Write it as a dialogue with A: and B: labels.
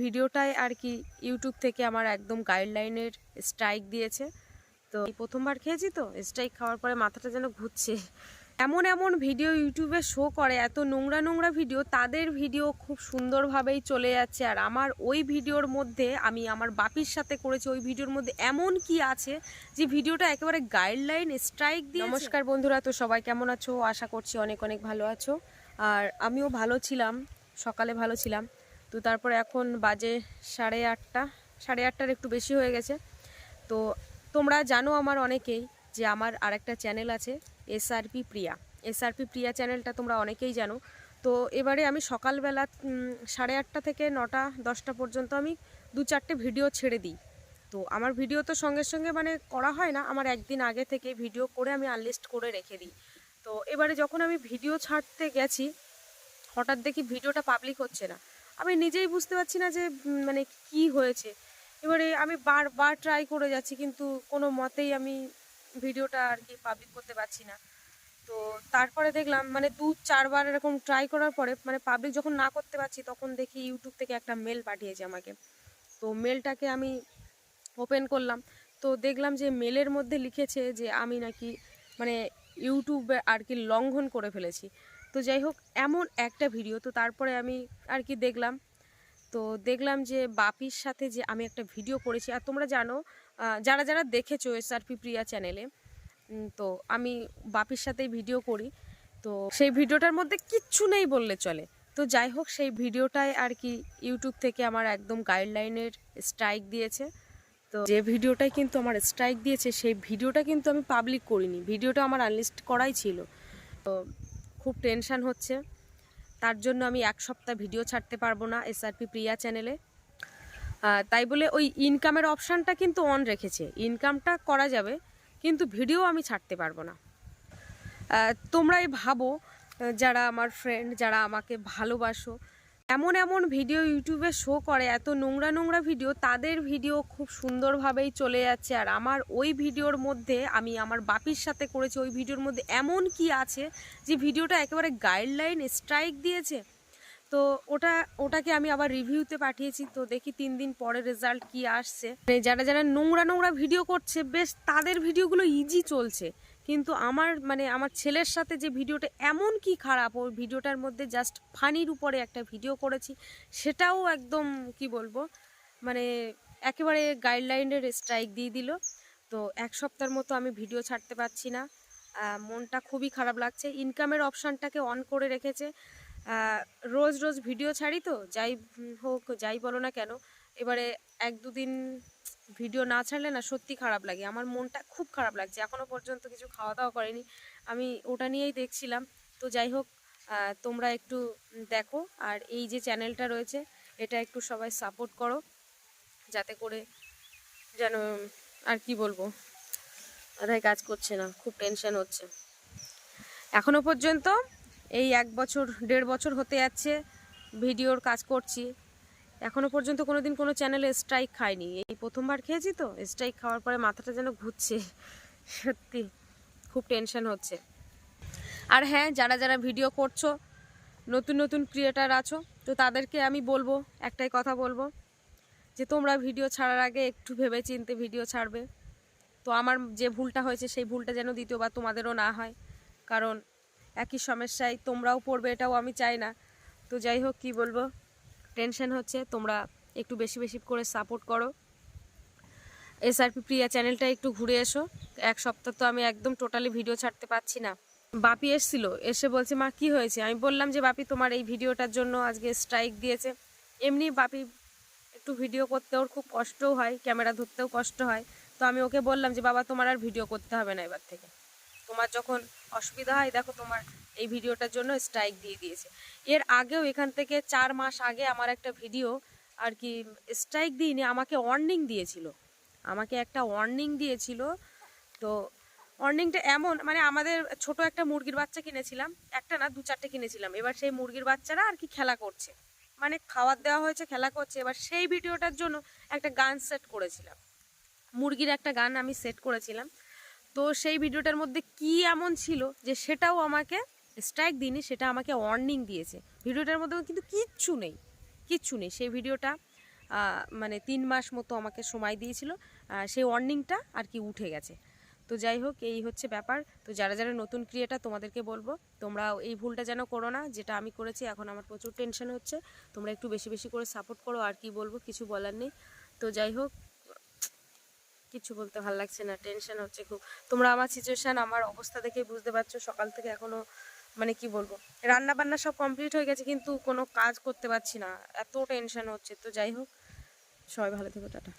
A: ভিডিওটাই আর কি ইউটিউব থেকে আমার একদম গাইডলাইনের স্ট্রাইক দিয়েছে। তো প্রথমবার খেয়েছি তো স্ট্রাইক খাওয়ার পরে মাথাটা যেন ঘুরছে। এমন এমন ভিডিও ইউটিউবে শো করে, এত নোংরা নোংরা ভিডিও তাদের ভিডিও খুব সুন্দরভাবেই চলে যাচ্ছে। আর আমার ওই ভিডিওর মধ্যে, আমি আমার বাপির সাথে করেছি ওই ভিডিওর মধ্যে এমন কি আছে যে ভিডিওটা একেবারে গাইডলাইন স্ট্রাইক দিয়ে নমস্কার বন্ধুরা, তো সবাই কেমন আছো? আশা করছি অনেক অনেক ভালো আছো। আর আমিও ভালো ছিলাম, সকালে ভালো ছিলাম। তো তারপর এখন বাজে সাড়ে আটটা, সাড়ে আটটার একটু বেশি হয়ে গেছে। তো তোমরা জানো আমার অনেকেই যে আমার আরেকটা চ্যানেল আছে এসআরপি প্রিয়া। এসআরপি প্রিয়া চ্যানেলটা তোমরা অনেকেই জানো। তো এবারে আমি সকালবেলা সাড়ে আটটা থেকে নটা, দশটা পর্যন্ত আমি দু চারটে ভিডিও ছেড়ে দিই। তো আমার ভিডিও তো সঙ্গে সঙ্গে মানে করা হয় না, আমার একদিন আগে থেকে ভিডিও করে আমি আনলিস্ট করে রেখে দিই। তো এবারে যখন আমি ভিডিও ছাড়তে গেছি, হঠাৎ দেখি ভিডিওটা পাবলিক হচ্ছে না। আমি নিজেই বুঝতে পারছি না যে মানে কি হয়েছে। এবারে আমি বারবার ট্রাই করে যাচ্ছি, কিন্তু কোনো মতেই আমি ভিডিওটা আর কি পাবলিক করতে পারছি না। তো তারপরে দেখলাম মানে দু চারবার এরকম ট্রাই করার পরে মানে পাবলিক যখন না করতে পারছি, তখন দেখি ইউটিউব থেকে একটা মেল পাঠিয়েছে আমাকে। তো মেলটাকে আমি ওপেন করলাম। তো দেখলাম যে মেলের মধ্যে লিখেছে যে, আমি নাকি মানে ইউটিউবে আর কি লঙ্ঘন করে ফেলেছি। তো যাই হোক এমন একটা ভিডিও তো তারপরে আমি আর কি দেখলাম। তো দেখলাম যে বাপির সাথে যে আমি একটা ভিডিও করেছি। আর তোমরা জানো যারা যারা দেখেছ এসআরপি প্রিয়া চ্যানেলে তো আমি বাপির সাথেই ভিডিও করি। তো সেই ভিডিওটার মধ্যে কিচ্ছু নেই বললে চলে। তো যাই হোক সেই ভিডিওটাই আর কি ইউটিউব থেকে আমার একদম গাইডলাইনের স্ট্রাইক দিয়েছে। তো যে ভিডিওটাই কিন্তু আমার স্ট্রাইক দিয়েছে, সেই ভিডিওটা কিন্তু আমি পাবলিক করিনি। ভিডিওটা আমার আনলিস্ট করাই ছিল। তো খুব টেনশান হচ্ছে। তার জন্য আমি এক সপ্তাহ ভিডিও ছাড়তে পারব না এসআরপি প্রিয়া চ্যানেলে। তাই বলে ওই ইনকামের অপশানটা কিন্তু অন রেখেছে। ইনকামটা করা যাবে, কিন্তু ভিডিও আমি ছাড়তে পারব না। তোমরাই ভাবো যারা আমার ফ্রেন্ড যারা আমাকে ভালোবাসো এমন এমন ভিডিও ইউটিউবে শো করে, এত নোংরা নোংরা ভিডিও, তাদের ভিডিও খুব সুন্দরভাবেই চলে যাচ্ছে। আর আমার ওই ভিডিওর মধ্যে, আমি আমার বাপির সাথে করেছি ওই ভিডিওর মধ্যে এমন কি আছে যে ভিডিওটা একেবারে গাইডলাইন স্ট্রাইক দিয়েছে? তো ওটা, ওটাকে আমি আবার রিভিউতে পাঠিয়েছি, তো দেখি তিন দিন পরে রেজাল্ট কি আসছে। মানে যারা যারা নোংরা নোংরা ভিডিও করছে, বেশ তাদের ভিডিওগুলো ইজি চলছে। কিন্তু আমার মানে আমার ছেলের সাথে যে ভিডিওটা এমন কি খারাপ, ওই ভিডিওটার মধ্যে জাস্ট ফানির উপরে একটা ভিডিও করেছি, সেটাও একদম, কি বলব মানে একেবারে গাইডলাইনের স্ট্রাইক দিয়ে দিল। তো এক সপ্তাহের মতো আমি ভিডিও ছাড়তে পারছি না। মনটা খুবই খারাপ লাগছে। ইনকামের অপশানটাকে অন করে রেখেছে। রোজ রোজ ভিডিও ছাড়ি তো, যাই হোক, যাই বলো না কেন, এবারে এক দুদিন ভিডিও না ছাড়লে না সত্যি খারাপ লাগে। আমার মনটা খুব খারাপ লাগছে। এখনও পর্যন্ত কিছু খাওয়া দাওয়া করিনি। আমি ওটা নিয়েই দেখছিলাম। তো যাই হোক তোমরা একটু দেখো। আর এই যে চ্যানেলটা রয়েছে, এটা একটু সবাই সাপোর্ট করো। যাতে করে যেন, আর কি বলব? মাথায় কাজ করছে না, খুব টেনশন হচ্ছে। এখনও পর্যন্ত এই এক বছর, দেড় বছর হতে যাচ্ছে, ভিডিওর কাজ করছি। এখনও পর্যন্ত কোনো দিন কোনো চ্যানেলে স্ট্রাইক খাইনি। এই প্রথমবার খেয়েছি তো স্ট্রাইক খাওয়ার পরে মাথাটা যেন ঘুরছে। সত্যি, খুব টেনশন হচ্ছে। আর হ্যাঁ যারা যারা ভিডিও করছ, নতুন নতুন ক্রিয়েটার আছো, তো তাদেরকে আমি বলব, একটাই কথা বলব, যে তোমরা ভিডিও ছাড়ার আগে একটু ভেবে চিনতে ভিডিও ছাড়বে। তো আমার যে ভুলটা হয়েছে, সেই ভুলটা যেন দ্বিতীয়বার তোমাদেরও না হয়। কারণ একই সমস্যায় তোমরাও পড়বে, এটাও আমি চাই না। তো যাই হোক, কি বলব? টেনশন হচ্ছে, তোমরা একটু বেশি বেশি করে সাপোর্ট করো। এসআরপি প্রিয়া চ্যানেলটা একটু ঘুরে এসো। এক সপ্তাহ তো আমি একদম টোটালি ভিডিও ছাড়তে পারছি না। বাপি এসছিল, এসে বলছে, মা, কি হয়েছে? আমি বললাম যে, বাপি, তোমার এই ভিডিওটার জন্য আজকে স্ট্রাইক দিয়েছে। এমনি বাপি একটু ভিডিও করতে ওর খুব কষ্টও হয়, ক্যামেরা ধরতেও কষ্ট হয়। তো আমি ওকে বললাম যে, বাবা, তোমার আর ভিডিও করতে হবে না এবার থেকে। তোমার যখন অসুবিধা হয়, দেখো তোমার এই ভিডিওটার জন্য স্ট্রাইক দিয়ে দিয়েছে। এর আগেও এখান থেকে চার মাস আগে আমার একটা ভিডিও আর কি স্ট্রাইক দিইনি, আমাকে ওয়ার্নিং দিয়েছিল। আমাকে একটা ওয়ার্নিং দিয়েছিল। তো ওয়ার্নিংটা এমন মানে আমাদের ছোট একটা মুরগির বাচ্চা কিনেছিলাম, একটা না দু চারটে কিনেছিলাম। এবার সেই মুরগির বাচ্চারা আর কি খেলা করছে। মানে খাবার দেওয়া হয়েছে, খেলা করছে। এবার সেই ভিডিওটার জন্য একটা গান সেট করেছিলাম। মুরগির একটা গান আমি সেট করেছিলাম। তো সেই ভিডিওটার মধ্যে কি এমন ছিল যে সেটাও আমাকে স্ট্রাইক দিইনি সেটা আমাকে ওয়ার্নিং দিয়েছে। ভিডিওটার মধ্যে কিন্তু কিচ্ছু নেই কিচ্ছু নেই। সেই ভিডিওটা মানে তিন মাস মতো আমাকে সময় দিয়েছিল সেই ওয়ার্নিংটা আর কি উঠে গেছে। তো যাই হোক, এই হচ্ছে ব্যাপার। তো যারা যারা নতুন ক্রিয়েটার তোমাদেরকে বলব তোমরা এই ভুলটা যেন করো না, যেটা আমি করেছি, এখন আমার প্রচুর টেনশন হচ্ছে। তোমরা একটু বেশি বেশি করে সাপোর্ট করো, আর কি বলব, কিছু বলার নেই। তো যাই হোক কিছু বলতে ভালো লাগছে না টেনশন হচ্ছে খুব। তোমরা আমার সিচুয়েশান আমার অবস্থা দেখে বুঝতে পারছ, সকাল থেকে এখনও মানে কি বলব রান্না বান্না সব কমপ্লিট হয়ে গেছে, কিন্তু কোনো কাজ করতে পারছি না, এত টেনশন হচ্ছে। তো যাই হোক, সবাই ভালো থেকো, টাটা।